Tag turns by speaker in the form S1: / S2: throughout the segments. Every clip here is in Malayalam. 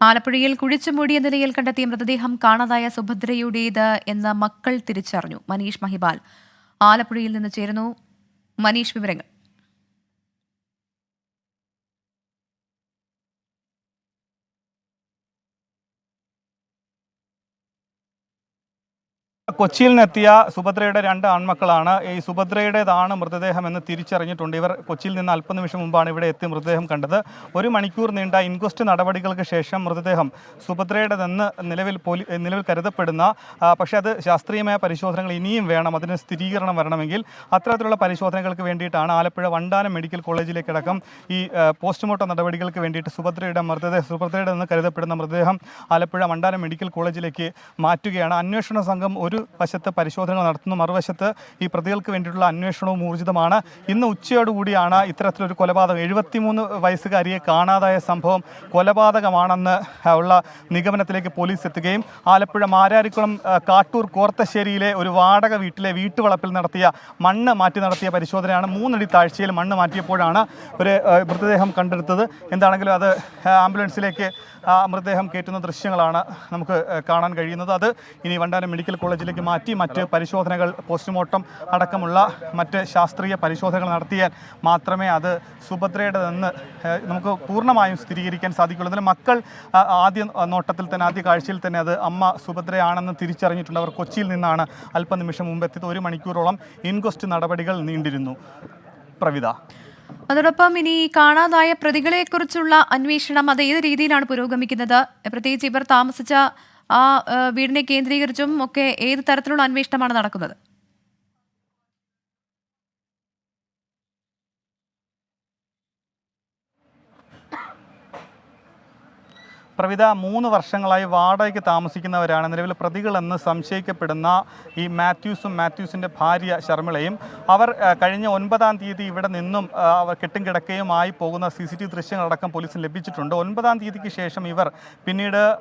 S1: ആലപ്പുഴയിൽ കുഴിച്ചു മൂടിയ നിലയിൽ കണ്ടെത്തിയ മൃതദേഹം കാണാതായ സുഭദ്രയുടേത് എന്ന് മക്കൾ തിരിച്ചറിഞ്ഞു. മനീഷ് മഹിബാൽ ആലപ്പുഴയിൽ നിന്ന് ചേരുന്നു. മനീഷ് വിവരങ്ങൾ.
S2: കൊച്ചിയിൽ നിന്നെത്തിയ സുഭദ്രയുടെ രണ്ട് ആൺമക്കളാണ്. ഈ സുഭദ്രയുടേതാണ് മൃതദേഹം എന്ന് തിരിച്ചറിഞ്ഞിട്ടുണ്ട്. ഇവർ കൊച്ചിയിൽ നിന്ന് അല്പനിമിഷം മുമ്പാണ് ഇവിടെ എത്തി മൃതദേഹം കണ്ടത്. ഒരു മണിക്കൂർ നീണ്ട ഇൻക്വസ്റ്റ് നടപടികൾക്ക് ശേഷം മൃതദേഹം സുഭദ്രയുടേതെന്ന് നിലവിൽ പോലീ നിലവിൽ കരുതപ്പെടുന്ന പക്ഷേ അത് ശാസ്ത്രീയമായ പരിശോധനകൾ ഇനിയും വേണം. അതിന് സ്ഥിരീകരണം വരണമെങ്കിൽ അത്തരത്തിലുള്ള പരിശോധനകൾക്ക് വേണ്ടിയിട്ടാണ് ആലപ്പുഴ വണ്ടാനം മെഡിക്കൽ കോളേജിലേക്കടക്കം ഈ പോസ്റ്റ്മോർട്ടം നടപടികൾക്ക് വേണ്ടിയിട്ട് സുഭദ്രയുടെ മൃതദേഹം സുഭദ്രയുടെ എന്ന് കരുതപ്പെടുന്ന മൃതദേഹം ആലപ്പുഴ വണ്ടാനം മെഡിക്കൽ കോളേജിലേക്ക് മാറ്റുകയാണ്. അന്വേഷണ സംഘം ഒരു വശത്ത് പരിശോധനകൾ നടത്തുന്നു. മറുവശത്ത് ഈ പ്രതികൾക്ക് വേണ്ടിയിട്ടുള്ള അന്വേഷണവും ഊർജിതമാണ്. ഇന്ന് ഉച്ചയോടുകൂടിയാണ് ഇത്തരത്തിലൊരു കൊലപാതകം. എഴുപത്തിമൂന്ന് വയസ്സുകാരിയെ കാണാതായ സംഭവം കൊലപാതകമാണെന്ന് ഉള്ള നിഗമനത്തിലേക്ക് പോലീസ് എത്തുകയും ആലപ്പുഴ മാരാരിക്കുളം കാട്ടൂർ കോർത്തശ്ശേരിയിലെ ഒരു വാടക വീട്ടിലെ വീട്ടുവളപ്പിൽ നടത്തിയ മണ്ണ് മാറ്റി നടത്തിയ പരിശോധനയാണ്. മൂന്നടി താഴ്ചയിൽ മണ്ണ് മാറ്റിയപ്പോഴാണ് ഒരു മൃതദേഹം കണ്ടെടുത്തത്. എന്താണെങ്കിലും അത് ആംബുലൻസിലേക്ക് മൃതദേഹം കയറ്റുന്ന ദൃശ്യങ്ങളാണ് നമുക്ക് കാണാൻ കഴിയുന്നത്. അത് ഇനി വണ്ടാനം മെഡിക്കൽ കോളേജിലേക്ക് മാറ്റി മറ്റ് പരിശോധനകൾ പോസ്റ്റ്മോർട്ടം അടക്കമുള്ള മറ്റ് ശാസ്ത്രീയ പരിശോധനകൾ നടത്തിയാൽ മാത്രമേ അത് സുഭദ്രയുടേതെന്ന് നമുക്ക് പൂർണമായും സ്ഥിരീകരിക്കാൻ സാധിക്കുള്ളൂ. മക്കൾ ആദ്യ നോട്ടത്തിൽ തന്നെ ആദ്യ കാഴ്ചയിൽ തന്നെ അത് അമ്മ സുഭദ്രയാണെന്ന് തിരിച്ചറിഞ്ഞിട്ടുണ്ട്. അവർ കൊച്ചിയിൽ നിന്നാണ് അല്പനിമിഷം മുമ്പ് എത്തിയത്. ഒരു മണിക്കൂറോളം ഇൻക്വസ്റ്റ് നടപടികൾ നീണ്ടിരുന്നു. പ്രവിത.
S1: അതോടൊപ്പം ഇനി കാണാതായ പ്രതികളെക്കുറിച്ചുള്ള അന്വേഷണം അത് ഏത് രീതിയിലാണ് പുരോഗമിക്കുന്നത്? പ്രത്യേകിച്ച് ഇവർ താമസിച്ച ആ വീടിനെ കേന്ദ്രീകരിച്ചും ഒക്കെ ഏത് തരത്തിലുള്ള അന്വേഷണമാണ് നടക്കുന്നത്?
S2: പ്രവിധ മൂന്ന് വർഷങ്ങളായി വാടകയ്ക്ക് താമസിക്കുന്നവരാണ്. നിലവിൽ പ്രതികളെന്ന് സംശയിക്കപ്പെടുന്ന ഈ മാത്യൂസും മാത്യൂസിന്റെ ഭാര്യ ശർമ്മിളയും അവർ കഴിഞ്ഞ ഒൻപതാം തീയതി ഇവിടെ നിന്നും അവർ കെട്ടും കിടക്കയുമായി പോകുന്ന സി സി ടി ദൃശ്യങ്ങളടക്കം പോലീസിന് ലഭിച്ചിട്ടുണ്ട്. ഒൻപതാം തീയതിക്ക് ശേഷം ഇവർ പിന്നീട്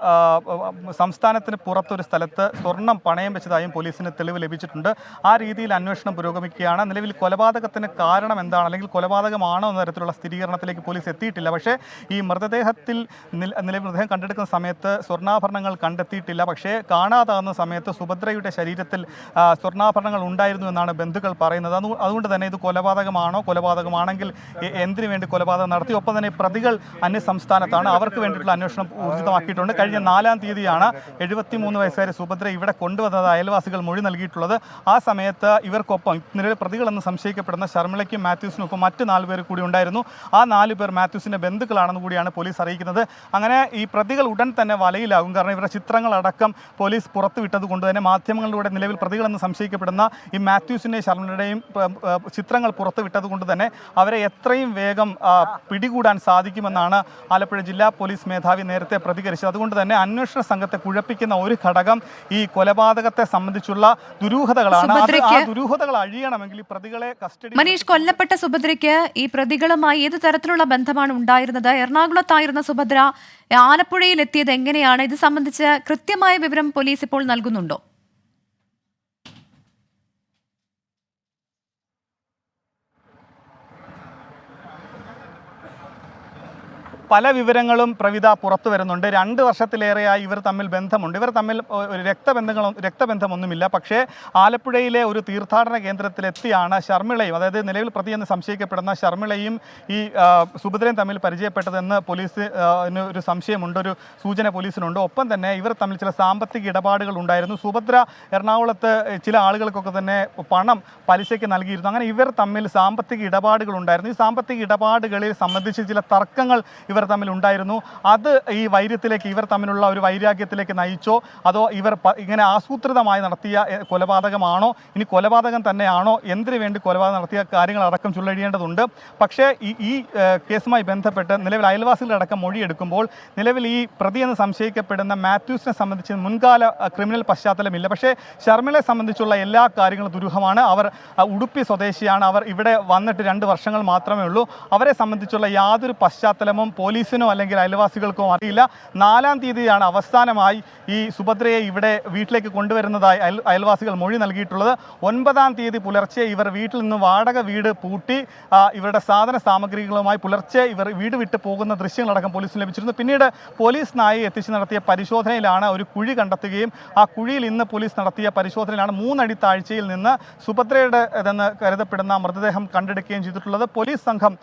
S2: സംസ്ഥാനത്തിന് പുറത്തൊരു സ്ഥലത്ത് സ്വർണം പണയം വെച്ചതായും പോലീസിന് തെളിവ് ലഭിച്ചിട്ടുണ്ട്. ആ രീതിയിൽ അന്വേഷണം പുരോഗമിക്കുകയാണ്. നിലവിൽ കൊലപാതകത്തിന് കാരണം എന്താണ്? അല്ലെങ്കിൽ കൊലപാതകമാണോ എന്ന തരത്തിലുള്ള സ്ഥിരീകരണത്തിലേക്ക് പോലീസ് എത്തിയിട്ടില്ല. പക്ഷേ ഈ മൃതദേഹത്തിൽ നില- നിലവിൽ മൃതദേഹം കണ്ടെടുക്കുന്ന സമയത്ത് സ്വർണാഭരണങ്ങൾ കണ്ടെത്തിയിട്ടില്ല. പക്ഷേ കാണാതാകുന്ന സമയത്ത് സുഭദ്രയുടെ ശരീരത്തിൽ സ്വർണാഭരണങ്ങൾ ഉണ്ടായിരുന്നു എന്നാണ് ബന്ധുക്കൾ പറയുന്നത്. അതു- അതുകൊണ്ട് തന്നെ ഇത് കൊലപാതകമാണോ? കൊലപാതകമാണെങ്കിൽ എന്തിനു വേണ്ടി കൊലപാതകം നടത്തി? ഒപ്പം തന്നെ പ്രതികൾ അന്യ സംസ്ഥാനത്താണ്. അവർക്ക് വേണ്ടിയിട്ടുള്ള അന്വേഷണം ഊർജിതമാക്കിയിട്ടുണ്ട്. കഴിഞ്ഞ നാലാം തീയതിയാണ് എഴുപത്തിമൂന്ന് വയസ്സുകാരി സുഭദ്ര ഇവിടെ കൊണ്ടുവന്നത്. അയൽവാസികൾ മൊഴി നൽകിയിട്ടുള്ളത്. ആ സമയത്ത് ഇവർക്കൊപ്പം നിലവിൽ പ്രതികളെന്ന് സംശയിക്കപ്പെടുന്ന ശർമിളയ്ക്കും മാത്യൂസിനും ഒപ്പം മറ്റ് നാല് പേർ കൂടി ഉണ്ടായിരുന്നു. ആ നാല് പേർ മാത്യൂസിന്റെ ബന്ധുക്കളാണെന്ന് കൂടിയാണ് പോലീസ് അറിയിക്കുന്നത്. അങ്ങനെ ഈ പ്രതികൾ ഉടൻ തന്നെ വലയിലാകും. കാരണം ഇവരുടെ ചിത്രങ്ങളടക്കം പോലീസ് പുറത്തുവിട്ടത് കൊണ്ട് തന്നെ മാധ്യമങ്ങളിലൂടെ നിലവിൽ പ്രതികളെന്ന് സംശയിക്കപ്പെടുന്ന ഈ മാത്യൂസിന്റെയും പ- ചിത്രങ്ങൾ പുറത്തുവിട്ടത് കൊണ്ട് തന്നെ അവരെ എത്രയും വേഗം പിടികൂടാൻ സാധിക്കുമെന്നാണ് ആലപ്പുഴ ജില്ലാ പോലീസ് മേധാവി നേരത്തെ പ്രതികരിച്ചത്. അതുകൊണ്ട് തന്നെ അന്വേഷണ സംഘത്തെ കുഴപ്പിക്കുന്ന ഒരു ഘടകം ഈ കൊലപാതകത്തെ സംബന്ധിച്ചുള്ള ദുരൂഹതകളാണ്. ആ ദുരൂഹതകൾ അഴിയണമെങ്കിൽ ഈ പ്രതികളെ കസ്റ്റഡി
S1: മനീഷ് കൊല്ലപ്പെട്ട സുഭദ്രയ്ക്ക് ഈ പ്രതികളുമായി ഏത് തരത്തിലുള്ള ബന്ധമാണ് ഉണ്ടായിരുന്നത്? എറണാകുളത്തായിരുന്ന സുഭദ്ര ആലപ്പുഴയിൽ എത്തിയത് എങ്ങനെയാണ്? ഇത് സംബന്ധിച്ച് കൃത്യമായ വിവരം പോലീസ് ഇപ്പോൾ നൽകുന്നുണ്ടോ?
S2: പല വിവരങ്ങളും പ്രവിത പുറത്തു വരുന്നുണ്ട്. രണ്ട് വർഷത്തിലേറെയായി ഇവർ തമ്മിൽ ബന്ധമുണ്ട്. ഇവർ തമ്മിൽ ഒരു രക്തബന്ധങ്ങളും രക്തബന്ധമൊന്നുമില്ല. പക്ഷേ ആലപ്പുഴയിലെ ഒരു തീർത്ഥാടന കേന്ദ്രത്തിലെത്തിയാണ് ശർമ്മിളയും അതായത് നിലവിൽ പ്രതി എന്ന് സംശയിക്കപ്പെടുന്ന ശർമ്മിളയും ഈ സുഭദ്രയും തമ്മിൽ പരിചയപ്പെട്ടതെന്ന് പോലീസ് ഒരു സംശയമുണ്ട്. ഒരു സൂചന പോലീസിനുണ്ട്. ഒപ്പം തന്നെ ഇവർ തമ്മിൽ ചില സാമ്പത്തിക ഇടപാടുകൾ ഉണ്ടായിരുന്നു. സുഭദ്ര എറണാകുളത്ത് ചില ആളുകൾക്കൊക്കെ തന്നെ പണം പലിശയ്ക്ക് നൽകിയിരുന്നു. അങ്ങനെ ഇവർ തമ്മിൽ സാമ്പത്തിക ഇടപാടുകൾ ഉണ്ടായിരുന്നു. ഈ സാമ്പത്തിക ഇടപാടുകളിൽ സംബന്ധിച്ച് ചില തർക്കങ്ങൾ ഇവർ തമ്മിൽ ഉണ്ടായിരുന്നു. അത് ഈ വൈര്യത്തിലേക്ക് ഇവർ തമ്മിലുള്ള ഒരു വൈരാഗ്യത്തിലേക്ക് നയിച്ചോ? അതോ ഇവർ ഇങ്ങനെ ആസൂത്രിതമായി നടത്തിയ കൊലപാതകമാണോ? ഇനി കൊലപാതകം തന്നെയാണോ? എന്തിനു വേണ്ടി കൊലപാതകം നടത്തിയ കാര്യങ്ങൾ അടക്കം ചുള്ളഴിയേണ്ടതുണ്ട് പക്ഷേ ഈ ഈ കേസുമായി ബന്ധപ്പെട്ട് നിലവിൽ അയൽവാസികളടക്കം മൊഴിയെടുക്കുമ്പോൾ നിലവിൽ ഈ പ്രതി എന്ന് സംശയിക്കപ്പെടുന്ന മാത്യൂസിനെ സംബന്ധിച്ച് മുൻകാല ക്രിമിനൽ പശ്ചാത്തലമില്ല. പക്ഷേ ശർമ്മിളെ സംബന്ധിച്ചുള്ള എല്ലാ കാര്യങ്ങളും ദുരൂഹമാണ്. അവർ ഉടുപ്പി സ്വദേശിയാണ്. അവർ ഇവിടെ വന്നിട്ട് രണ്ട് വർഷങ്ങൾ മാത്രമേ ഉള്ളൂ. അവരെ സംബന്ധിച്ചുള്ള യാതൊരു പശ്ചാത്തലവും പോലീസിനോ അല്ലെങ്കിൽ അയൽവാസികൾക്കോ അറിയില്ല. നാലാം തീയതിയാണ് അവസാനമായി ഈ സുഭദ്രയെ ഇവിടെ വീട്ടിലേക്ക് കൊണ്ടുവരുന്നതായി അയൽ അയൽവാസികൾ മൊഴി നൽകിയിട്ടുള്ളത്. ഒൻപതാം തീയതി പുലർച്ചെ ഇവർ വീട്ടിൽ നിന്ന് വാടക വീട് പൂട്ടി ഇവരുടെ സാധന സാമഗ്രികളുമായി പുലർച്ചെ ഇവർ വീട് വിട്ട് പോകുന്ന ദൃശ്യങ്ങളടക്കം പോലീസിന് ലഭിച്ചിരുന്നു. പിന്നീട് പോലീസ് നായി എത്തിച്ച് നടത്തിയ പരിശോധനയിലാണ് ഒരു കുഴി കണ്ടെത്തുകയും ആ കുഴിയിൽ ഇന്ന് പോലീസ് നടത്തിയ പരിശോധനയിലാണ് മൂന്നടി താഴ്ചയിൽ നിന്ന് സുഭദ്രയുടെ ഇതെന്ന് കരുതപ്പെടുന്ന മൃതദേഹം കണ്ടെടുക്കുകയും ചെയ്തിട്ടുള്ളത്. പോലീസ് സംഘം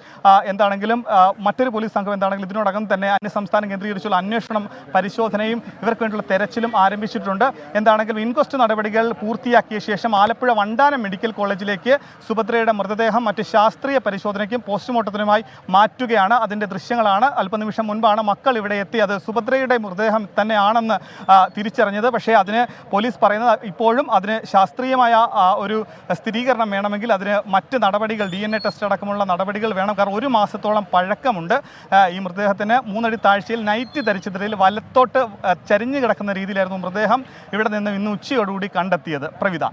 S2: എന്താണെങ്കിലും മറ്റൊരു പോലീസ് സംഘം എന്താണെങ്കിലും ഇതിനോടകം തന്നെ അന്യസംസ്ഥാനം കേന്ദ്രീകരിച്ചുള്ള അന്വേഷണം പരിശോധനയും ഇവർക്ക് വേണ്ടിയുള്ള തെരച്ചിലും ആരംഭിച്ചിട്ടുണ്ട്. എന്താണെങ്കിലും ഇൻക്വസ്റ്റ് നടപടികൾ പൂർത്തിയാക്കിയ ശേഷം ആലപ്പുഴ വണ്ടാനം മെഡിക്കൽ കോളേജിലേക്ക് സുഭദ്രയുടെ മൃതദേഹം മറ്റ് ശാസ്ത്രീയ പരിശോധനയ്ക്കും പോസ്റ്റ്മോർട്ടത്തിനുമായി മാറ്റുകയാണ്. അതിന്റെ ദൃശ്യങ്ങളാണ്. അല്പനിമിഷം മുൻപാണ് മക്കൾ ഇവിടെ എത്തി. അത് സുഭദ്രയുടെ മൃതദേഹം തന്നെയാണെന്ന് തിരിച്ചറിഞ്ഞത്. പക്ഷേ അതിന് പോലീസ് പറയുന്നത് ഇപ്പോഴും അതിന് ശാസ്ത്രീയമായ ഒരു സ്ഥിരീകരണം വേണമെങ്കിൽ അതിന് മറ്റ് നടപടികൾ ഡി എൻ എ ടെസ്റ്റ് അടക്കമുള്ള നടപടികൾ വേണം. കാരണം ഒരു മാസത്തോളം പഴക്കമുണ്ട്. ഈ മൃതദേഹത്തിന് മൂന്നടി താഴ്ചയിൽ നൈറ്റ് ധരിച്ചതിൽ വലത്തോട്ട് ചരിഞ്ഞു കിടക്കുന്ന രീതിയിലായിരുന്നു മൃതദേഹം ഇവിടെ നിന്ന് ഇന്ന് ഉച്ചയോടുകൂടി കണ്ടെത്തിയത്. പ്രവിധ